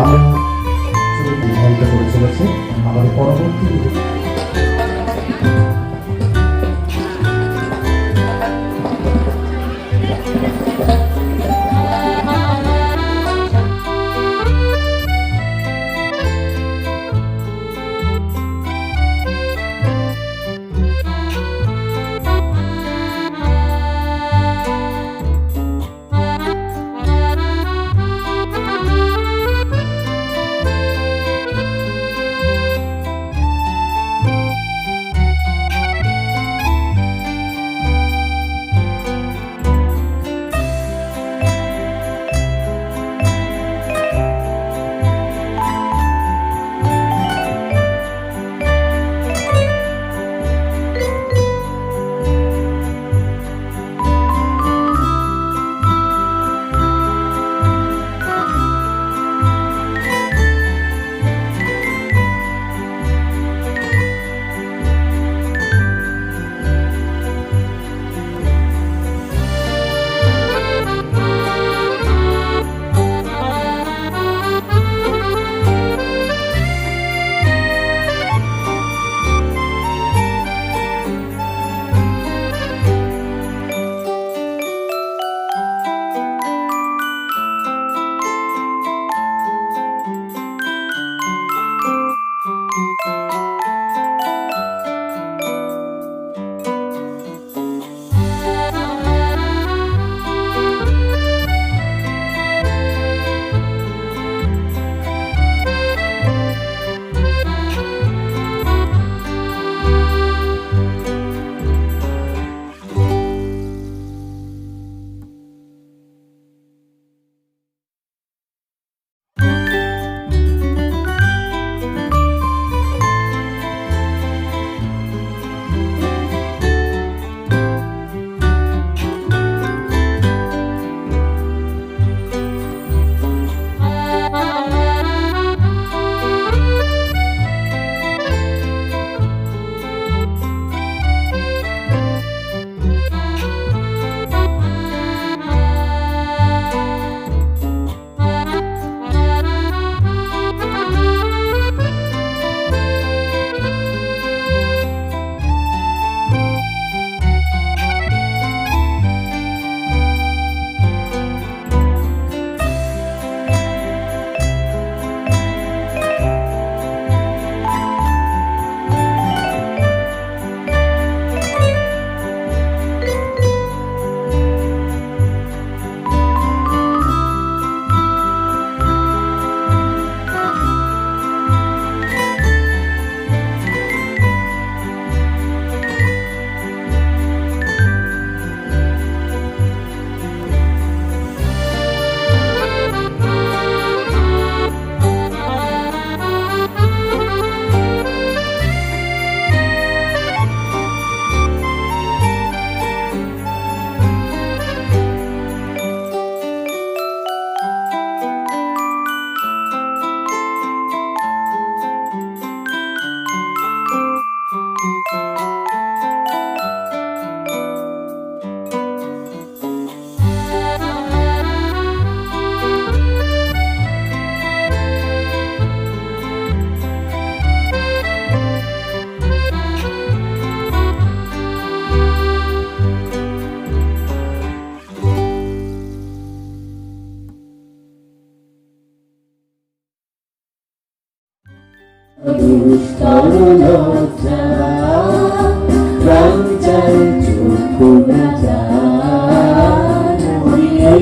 আমরা নির্ধারিত করে চলেছে। আমাদের পরবর্তী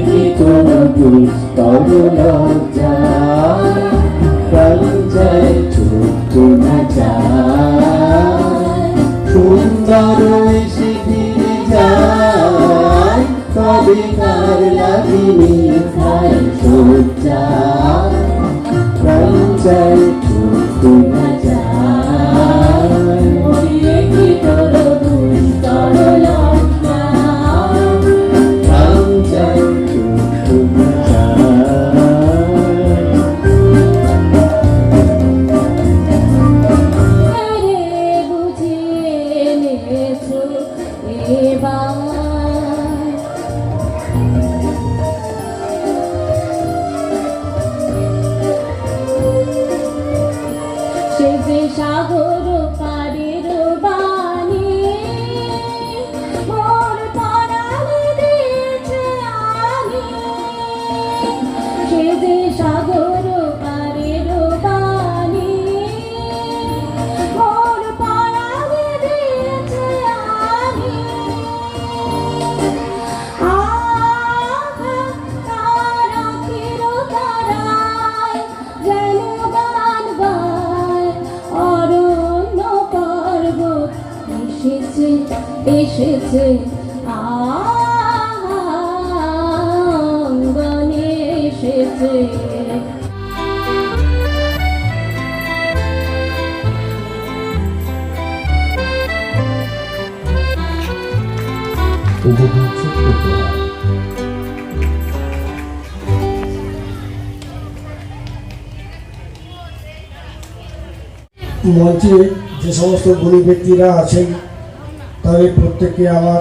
কি কোনো দুষ্টরলতা রঞ্জন চুপু না যান সুন্দর শিখিরে যায় তবে কার লাগিনি এসেছে আঙ্গনে এসেছে। মঞ্চে যে সমস্ত গুণী ব্যক্তিরা আছেন তাদের প্রত্যেককে আমার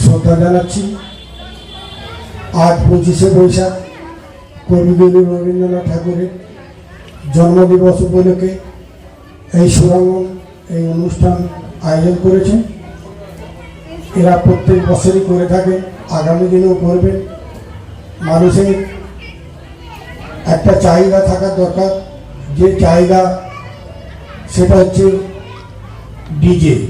শ্রদ্ধা জানাচ্ছি। আজ পঁচিশে বৈশাখ, কবিগুরু রবীন্দ্রনাথ ঠাকুরের জন্মদিবস উপলক্ষে এই সুরাঙ্গন এই অনুষ্ঠান আয়োজন করেছে এরা প্রত্যেক বছরই করে থাকে আগামী দিনেও করবেন। মানুষের একটা চাহিদা থাকার দরকার। যে চাহিদা, সেটা হচ্ছে ডিজে।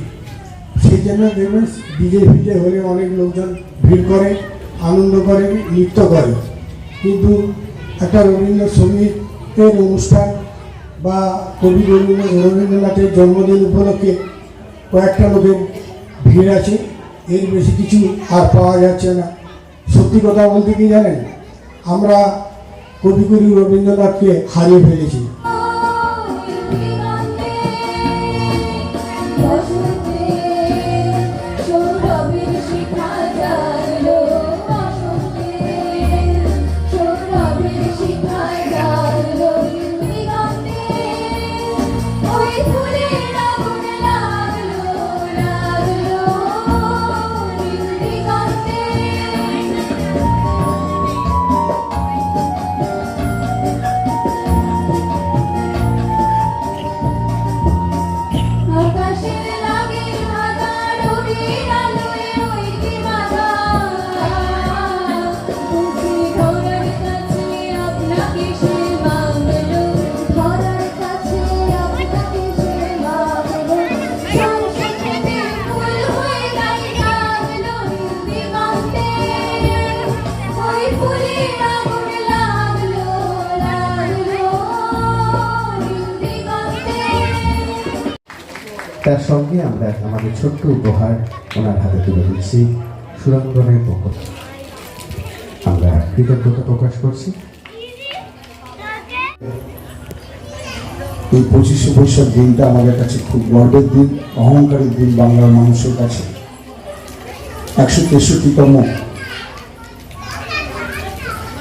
সেই জন্য দেখবেন ডিজে ফিজে হলে অনেক লোকজন ভিড় করে, আনন্দ করে, নৃত্য করে। কিন্তু একটা রবীন্দ্রসঙ্গীতের অনুষ্ঠান বা কবি রবীন্দ্র, রবীন্দ্রনাথের জন্মদিন উপলক্ষে কয়েকটা লোকের ভিড় আছে। এর বেশি কিছু আর পাওয়া যাচ্ছে না। সত্যি কথা বলতে কি জানেন? আমরা কবিগুরু রবীন্দ্রনাথকে হারিয়ে ফেলেছি। তার সঙ্গে আমরা আমাদের ছোট্ট উপহার ওনার হাতে তুলে দিচ্ছি সুরঙ্গনের পক্ষ। আমরা কৃতজ্ঞতা প্রকাশ করছি। এই পঁচিশে বৈশাখ দিনটা আমাদের কাছে খুব গর্বের দিন, অহংকারের দিন বাংলার মানুষের কাছে। একশো তেষট্টিতম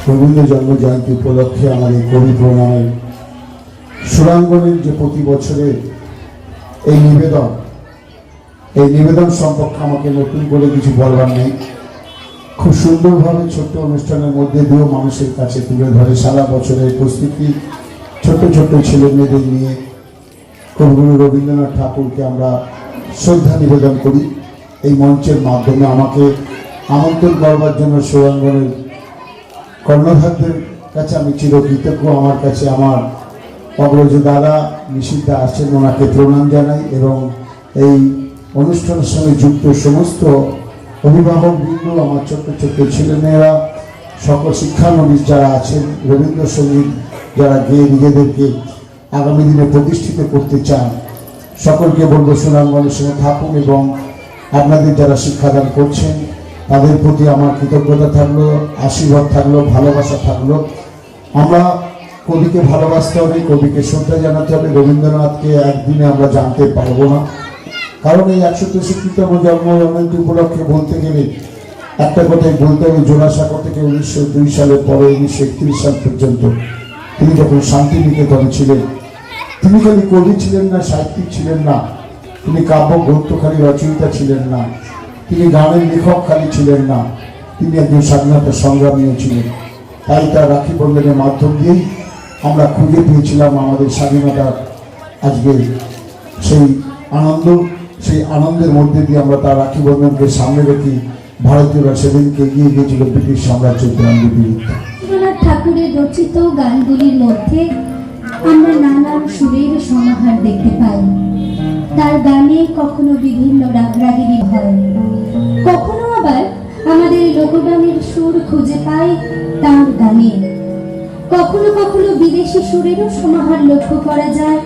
রবীন্দ্র জন্ম জয়ন্তী উপলক্ষে আমাদের কবি প্রণামের সুরাঙ্গনের যে প্রতি বছরের এই নিবেদন এই নিবেদন সম্পর্কে আমাকে নতুন করে কিছু বলবার নেই। খুব সুন্দরভাবে ছোট্ট অনুষ্ঠানের মধ্যে দিয়েও মানুষের কাছে তুলে ধরে সারা বছরের প্রস্তুতি ছোট ছোট ছেলে মেয়েদের নিয়ে। কবিগুরু রবীন্দ্রনাথ ঠাকুরকে আমরা শ্রদ্ধা নিবেদন করি। এই মঞ্চের মাধ্যমে আমাকে আমন্ত্রণ করবার জন্য সুরাঙ্গনের কর্ণধারদের কাছে আমি চিরকৃতজ্ঞ। আমার কাছে আমার অগ্রজ দাদা নিষিদ্ধা আসছেন, ওনাকে প্রণাম জানাই এবং এই অনুষ্ঠানের সঙ্গে যুক্ত সমস্ত অভিভাবক বৃন্দ, আমার ছোট্ট ছোট্ট ছেলেমেয়েরা, সকল শিক্ষানবিশ যারা আছেন, রবীন্দ্রসঙ্গীত যারা গিয়ে নিজেদেরকে আগামী দিনে প্রতিষ্ঠিত করতে চান, সকলকে বলব সুনামগঞ্জের সঙ্গে থাকুন এবং আপনাদের যারা শিক্ষাদান করছেন, তাদের প্রতি আমার কৃতজ্ঞতা থাকল, আশীর্বাদ থাকল, ভালোবাসা থাকল। আমরা কবিকে ভালোবাসতে হবে, কবিকে শ্রদ্ধা জানাতে হবে। রবীন্দ্রনাথকে একদিনে আমরা জানতে পারব না। কারণ এই একশো তেষট্টিতম জন্ম জয়ন্তী উপলক্ষে বলতে গেলে একটা কথাই বলতে হবে জোড়াসাগর থেকে উনিশশো দুই সালের পরে উনিশশো একত্রিশ সাল পর্যন্ত তিনি যখন শান্তিনিকেতনে ছিলেন, তিনি খালি কবি ছিলেন না, সাহিত্যিক ছিলেন না, তিনি কাব্য গ্রন্থখালী রচয়িতা ছিলেন না, তিনি গানের লেখক খালি ছিলেন না, তিনি একজন স্বাধীনতা সংগ্রামীও ছিলেন। তাই তার রাখি বন্ধনের মাধ্যম দিয়েই আমরা খুঁজে পেয়েছিলাম আমাদের স্বাধীনতার আজকে সেই আনন্দ, সেই আনন্দের মধ্যে দিয়ে আমরা তার রাখি বন্ধনকে সামনে রেখে ভারতীয়রা সেদিনকে এগিয়ে গিয়েছিল ব্রিটিশ সাম্রাজ্যের বিরুদ্ধে। রবীন্দ্রনাথ ঠাকুরের রচিত গানগুলির মধ্যে আমরা নানান সুরের সমাহার দেখতে পাই। তার গানে কখনো বিভিন্ন রাগরাগিনী হয়। কখনো আবার আমাদের লোকগানের সুর খুঁজে পাই তার গানে। কখনো কখনো বিদেশি সুরেরও সমাহার লক্ষ্য করা যায়।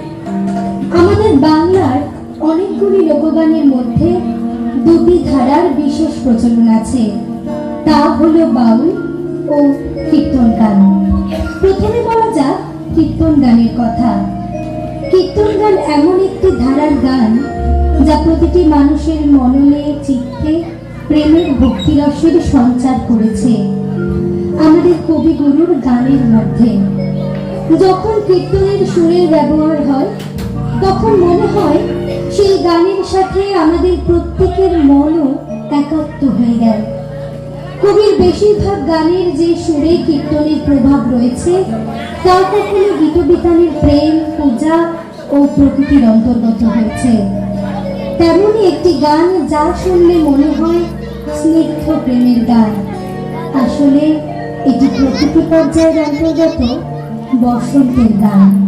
আমাদের বাংলার অনেকগুলি লোকগানের মধ্যে দুটি ধারার বিশেষ প্রচলন আছে। তা হল বাউল ও কীর্তন গান। প্রথমে বলা যাক কীর্তন গানের কথা। কীর্তন গান এমন একটি ধারার গান যা প্রতিটি মানুষের মননে, চিত্তে, প্রেমের ভক্তিরসের সঞ্চার করেছে। আমাদের কবিগুরুর গানের মধ্যে। যখন কীর্তনের সুরের ব্যবহার হয়, তখন মনে হয় সেই গানের সাথে আমাদের প্রত্যেকের মনও একাত্ম হয়ে গেল কবির বেশিরভাগ গানের যে সুরে কীর্তনের প্রভাব রয়েছে, তা কখনো গীতবিতানের প্রেম, পূজা ও প্রকৃতির অন্তর্গত হয়েছে। তেমনই একটি গান যা শুনলে মনে হয় স্নিগ্ধ প্রেমের গান। আসলে এটি প্রকৃতি পর্যায়ের অন্তর্গত বসন্তের গান।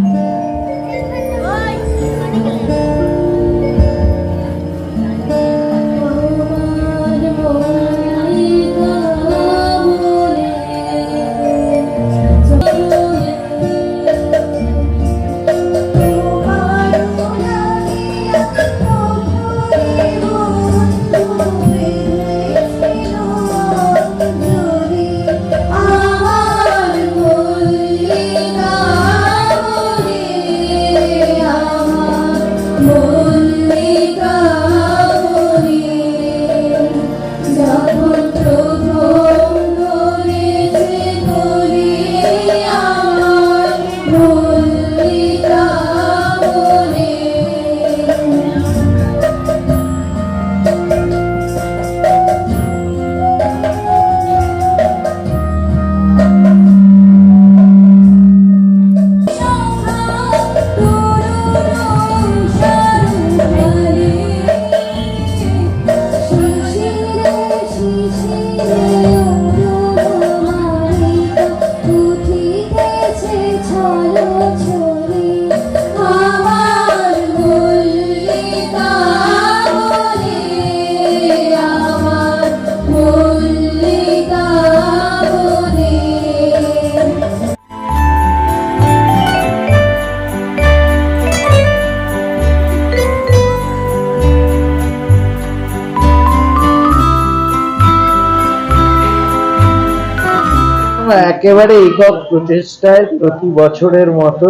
একেবারে একক প্রচেষ্টায় প্রতি বছরের মতো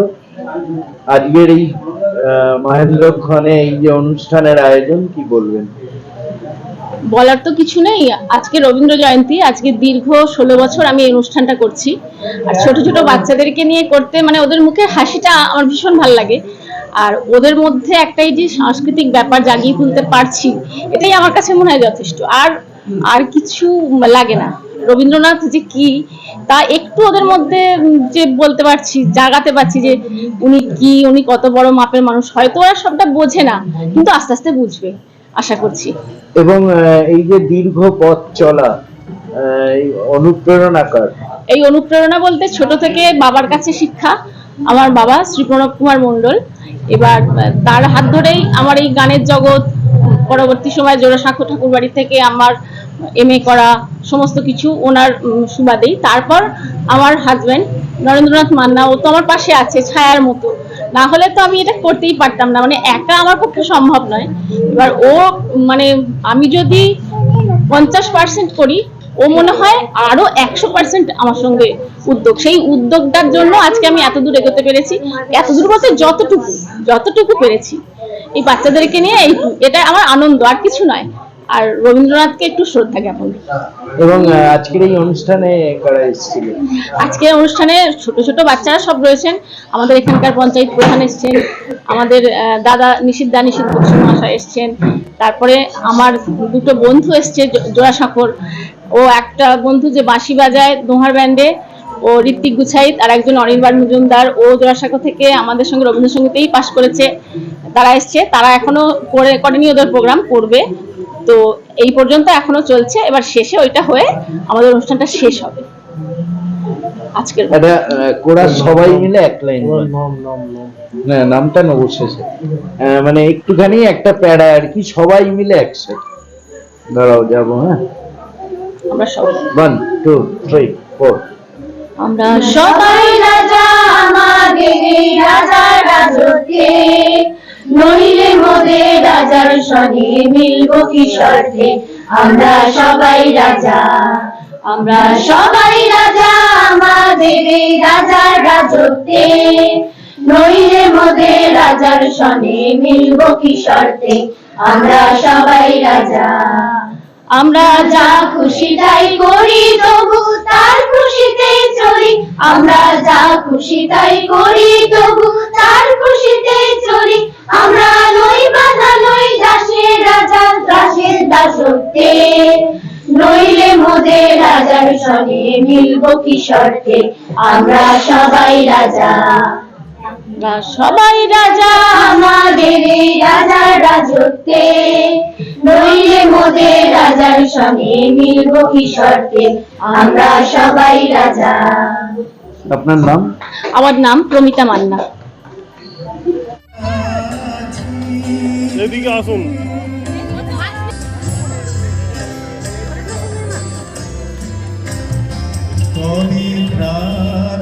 আজকের এই মহেন্দ্রক্ষণে এই যে অনুষ্ঠানের আয়োজন, কি বলবেন? বলার তো কিছু নেই। আজকে রবীন্দ্র জয়ন্তী, আজকে দীর্ঘ ষোলো বছর আমি এই অনুষ্ঠানটা করছি। আর ছোট ছোট বাচ্চাদেরকে নিয়ে করতে মানে ওদের মুখে হাসিটা আমার ভীষণ ভালো লাগে। আর ওদের মধ্যে একটাই যে সাংস্কৃতিক ব্যাপার জাগিয়ে তুলতে পারছি, এটাই আমার কাছে মনে হয় যথেষ্ট। আর আর কিছু লাগে না। রবীন্দ্রনাথ যে কি তা একটু ওদের মধ্যে যে বলতে পারছি জাগাতে পারছি যে উনি কি উনি কত বড় মাপের মানুষ হয়তো ওরা সবটা বোঝে না কিন্তু আস্তে আস্তে বুঝবে আশা করছি। এবং এই যে দীর্ঘ পথ চলা অনুপ্রেরণাকার এই অনুপ্রেরণা বলতে ছোট থেকে বাবার কাছে শিক্ষা আমার বাবা শ্রী প্রণব কুমার মণ্ডল। এবার তার হাত ধরেই আমার এই গানের জগৎ পরবর্তী সময় জোড়াসাঁকো ঠাকুর বাড়ি থেকে আমার এম করা সমস্ত কিছু ওনার সুবাদেই। তারপর আমার হাজব্যান্ড নরেন্দ্রনাথ মান্না, ও তো আমার পাশে আছে ছায়ার মতো। না হলে তো আমি এটা করতেই পারতাম না। মানে একা আমার পক্ষে সম্ভব নয়। এবার ও মানে আমি যদি পঞ্চাশ পার্সেন্ট করি ও মনে হয় আরও একশো পার্সেন্ট আমার সঙ্গে উদ্যোগ। সেই উদ্যোগটার জন্য আজকে আমি এত দূর এগোতে পেরেছি। এত দূর বলতে যতটুকু যতটুকু পেরেছি। এই বাচ্চাদেরকে নিয়ে এই এটা আমার আনন্দ, আর কিছু নয়। আর রবীন্দ্রনাথকে একটু শ্রদ্ধা জ্ঞাপন। এবং আজকের এই অনুষ্ঠানে কারা এসেছিল? আজকের অনুষ্ঠানে ছোট ছোট বাচ্চারা সব রয়েছেন। আমাদের এখানকার পঞ্চায়েত প্রধান এসছেন। আমাদের দাদা নিশিত দা নিশিত মহাশয় এসছেন। তারপরে আমার দুটো বন্ধু এসছে জোড়াসাঁকোর ও একটা বন্ধু যে বাঁশি বাজায় দোহার ব্যান্ডে ও ঋত্বিক গুছাইত আর একজন অনির্বাণ মজুমদার। ও জোড়াসাঁকো থেকে আমাদের সঙ্গে রবীন্দ্রসঙ্গীতেই পাশ করেছে। তারা এসছে। তারা এখনও করে করেনি ওদের প্রোগ্রাম করবে। তো এই পর্যন্ত এখনও চলছে। এবার শেষে ওইটা হয়ে আমাদের অনুষ্ঠানটা শেষ হবে। আজকের একটা আহ, সবাই মিলে এক লাইন না নামটা নেব শেষে। মানে একটুখানি একটা প্যারা আর কি সবাই মিলে একসাথে। দাঁড়াও যাব হ্যাঁ? আমরা সবাই ওয়ান টু থ্রি ফোর আমরা সবাই রাজা আমাদের রাজত্বে নইলে মোদের রাজার সঙ্গে, মিলব কি শর্তে আমরা সবাই রাজা, আমরা সবাই রাজা, আমাদের রাজার রাজত্বে। নইলে মোদের রাজার সঙ্গে, মিলব কি শর্তে আমরা সবাই রাজা। আমরা যা খুশি তাই করি, তবু তার খুশিতে চলি। আমরা যা খুশি তাই করি, তবু তার খুশিতে চলি। আমরা নই বাধা, নই দাসের রাজা, দাসের দাসত্বে। নইলে মোদের রাজার সঙ্গে মিলব কি শর্তে আমরা সবাই রাজা। সবাই রাজা। আমাদের রাজার রাজত্বে। নইলে মোদের রাজার সঙ্গে মিলব কি শর্তে? আমরা সবাই রাজা। আপনার নাম? আমার নাম প্রমিতা মান্না। এদিকে আসুন। তবে প্রাণ